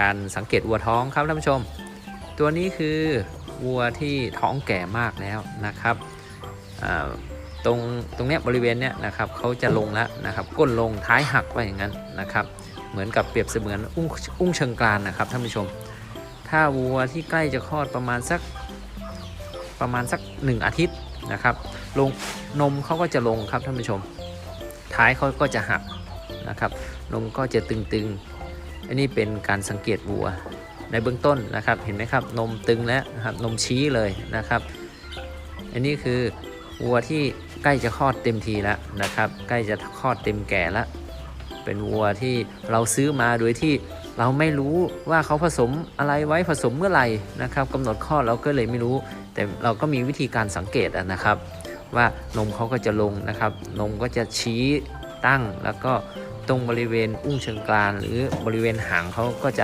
การสังเกตวัวท้องครับท่านผู้ชม ตัวนี้คือวัวที่ท้องแก่มากแล้วนะครับตรงตรงเนี้ยบริเวณเนี้ยนะครับเขาจะลงแล้วนะครับก้นลงท้ายหักไปอย่างนั้นนะครับ เหมือนกับเปรียบเสมือนอุ้งอุ้งเชิงกรานนะครับท่านผู้ชม ถ้าวัวที่ใกล้จะคลอดประมาณสักประมาณสัก 1 อาทิตย์นะครับลงนมเขาก็จะลงครับท่านผู้ชม ท้ายเขาก็จะหักนะครับนมก็จะตึงๆ อันนี้เป็นการสังเกตวัวในเบื้องต้นนะครับ เห็นไหมครับ นมตึงแล้วนะครับ นมชี้เลยนะครับ อันนี้คือวัวที่ใกล้จะคลอดเต็มทีแล้วนะครับ ใกล้จะคลอดเต็มแก่แล้ว เป็นวัวที่เราซื้อมาโดยที่เราไม่รู้ว่าเขาผสมอะไรไว้ผสมเมื่อไหร่นะครับกำหนดข้อดเราก็เลยไม่รู้ แต่เราก็มีวิธีการสังเกตนะครับ ว่านมเขาก็จะลงนะครับ นมก็จะชี้ตั้งแล้วก็ ตรงบริเวณอุ้งเชิงกรานหรือบริเวณหางเขาก็จะ